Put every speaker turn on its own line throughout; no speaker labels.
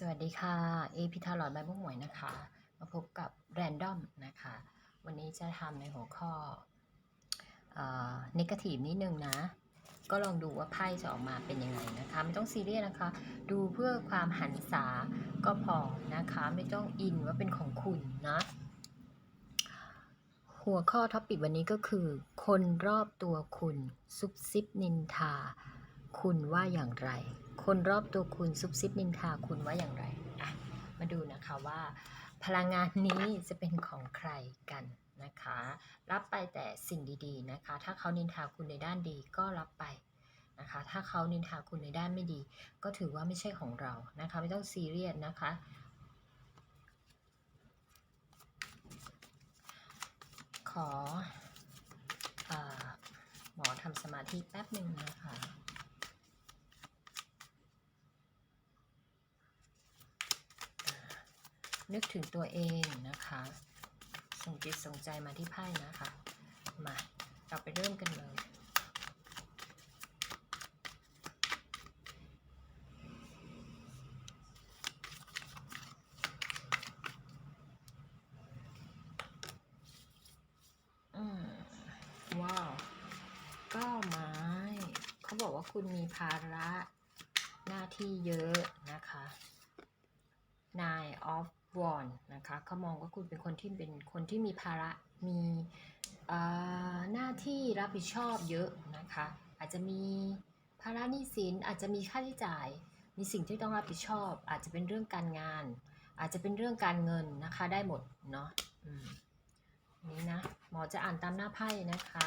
สวัสดีค่ะ เอพิธาลอยใบมุกหมวยนะคะ มาพบกับแรนดอมนะคะ วันนี้จะทำในหัวข้อเนกทีฟนิดนึงนะ ก็ลองดูว่าไพ่จะออกมาเป็นยังไงนะคะ ไม่ต้องซีเรียสนะคะ ดูเพื่อความหันษาก็พอนะคะ ไม่ต้องอินว่าเป็นของคุณนะ หัวข้อท็อปิกวันนี้ก็คือ คนรอบตัวคุณซุบซิบนินทา คุณว่าอย่างไร คนรอบตัวคุณซุบซิบนินทาคุณว่าอย่างไรอะมาดูนะคะว่าพลังงานนี้จะเป็นของใครกันนะคะ รับไปแต่สิ่งดีๆนะคะ ถ้าเขานินทาคุณในด้านดีก็รับไปนะคะ ถ้าเขานินทาคุณในด้านไม่ดี ก็ถือว่าไม่ใช่ของเรานะคะ ไม่ต้องซีเรียสนะคะ ขออหมอทำสมาธิแป๊บหนึ่งนะคะ นึกถึงตัวเองนะคะส่งจิตส่งใจมาที่ไพ่นะคะ มา เราไปเริ่มกันเลยอืมว้าวก้าไม้ เขาบอกว่าคุณมีภาระหน้าที่เยอะนะคะ Nine of Wands นะคะเขามองว่าคุณเป็นคนที่เป็นคนที่มีภาระมีอ่อหน้าที่รับผิดชอบเยอะนะคะ อาจจะมีภาระหนี้สินอาจจะมีค่าใช้จ่าย มีสิ่งที่ต้องรับผิดชอบ อาจจะเป็นเรื่องการงาน อาจจะเป็นเรื่องการเงินนะคะได้หมดเนาะอืมนี่นะหมอจะอ่านตามหน้าไพ่นะคะ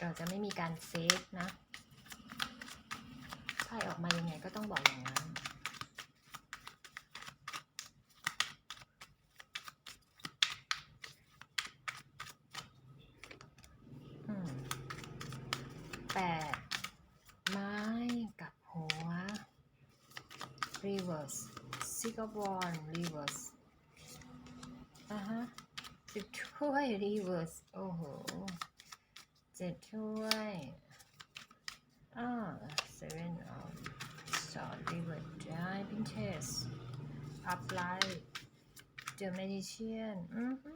เราจะไม่มีการเซฟนะ ไพ่ออกมายังไงก็ต้องบอกอย่างนั้นอืมแปดไม้กับหัว reverse six of wands reverse อะฮะสิบถ้วย reverse โอ้โหเจ็ดถ้วยอ่า upright the magician อือฮึ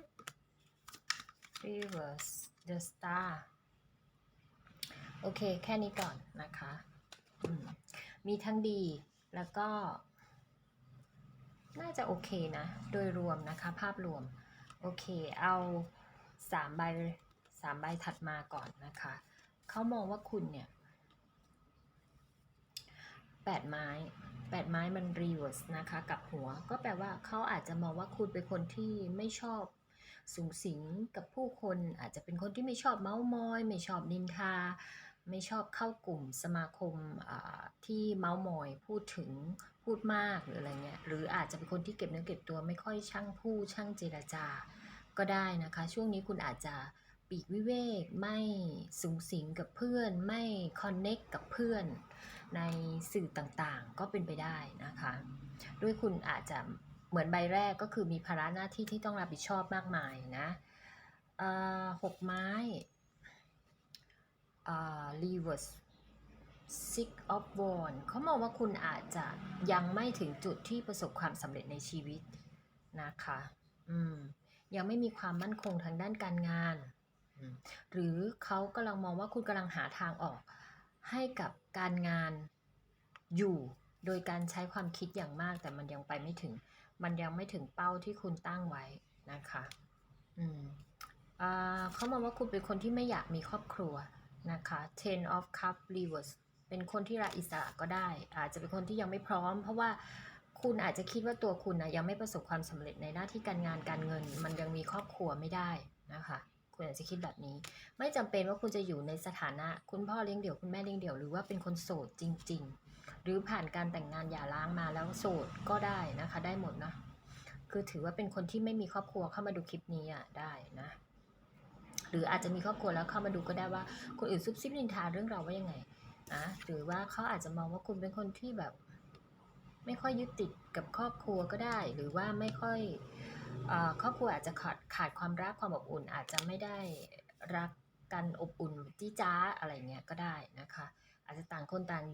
reverse the star โอเค แค่นี้ก่อนนะคะมมีทั้งดีแล้วก็ น่าจะโอเคนะ โดยรวมนะคะภาพรวม โอเค เอาสามใบสามใบถัดมาก่อนนะคะ เขามองว่าคุณเนี่ยแปดไม้ แปดไม้มันรีเวิร์สนะคะกับหัว ก็แปลว่าเขาอาจจะมองว่าคุณเป็นคนที่ไม่ชอบสูงสิงกับผู้คนอาจจะเป็นคนที่ไม่ชอบเมาส์มอย ไม่ชอบนินทา ไม่ชอบเข้ากลุ่มสมาคมที่เมาส์มอย พูดถึงพูดมากหรืออะไรเงี้ยหรืออาจจะเป็นคนที่เก็บเนื้อเก็บตัวไม่ค่อยช่างพูดช่างเจรจาก็ได้นะคะ ช่วงนี้คุณอาจจะ ปีกวิเวก ไม่สูงสิงกับเพื่อน ไม่คอนเน็กกับเพื่อนในสื่อต่างๆ ก็เป็นไปได้นะคะ ด้วยคุณอาจจะเหมือนใบแรกก็คือมีภาระหน้าที่ที่ต้องรับผิดชอบมากมายนะหกไม้ reverse six of wands เขามองว่าคุณอาจจะยังไม่ถึงจุดที่ประสบความสำเร็จในชีวิตนะคะ อืม ยังไม่มีความมั่นคงทางด้านการงาน หรือเขากำลังมองว่าคุณกำลังหาทางออก ให้กับการงานอยู่ โดยการใช้ความคิดอย่างมาก แต่มันยังไปไม่ถึง มันยังไม่ถึงเป้าที่คุณตั้งไว้นะคะอืมเขามองว่าคุณเป็นคนที่ไม่อยากมีครอบครัวนะคะ ten of cup reverse เป็นคนที่รักอิสระก็ได้ อาจจะเป็นคนที่ยังไม่พร้อม เพราะว่าคุณอาจจะคิดว่าตัวคุณนะยังไม่ประสบความสำเร็จในหน้าที่การงานการเงิน มันยังมีครอบครัวไม่ได้นะคะ คุณอาจจะคิดแบบนี้ ไม่จำเป็นว่าคุณจะอยู่ในสถานะ คุณพ่อเลี้ยงเดี่ยวคุณแม่เลี้ยงเดี่ยวหรือว่าเป็นคนโสดจริง ๆ หรือผ่านการแต่งงานหย่าร้างมาแล้วโสดก็ได้นะคะ ได้หมดนะ คือถือว่าเป็นคนที่ไม่มีครอบครัวเข้ามาดูคลิปนี้อะได้นะ หรืออาจจะมีครอบครัวแล้วเข้ามาดูก็ได้ว่าคนอื่นซุบซิบนินทาเรื่องเราว่ายังไงนะหรือว่าเขาอาจจะมองว่าคุณเป็นคนที่แบบ ไม่ค่อยยึดติดกับครอบครัวก็ได้ หรือว่าไม่ค่อย ครอบครัวอาจจะขาดขาดความรักความอบอุ่น อาจจะไม่ได้รักกันอบอุ่นจี้จ้าอะไรเงี้ยก็ได้นะคะ อาจจะต่างคนต่าง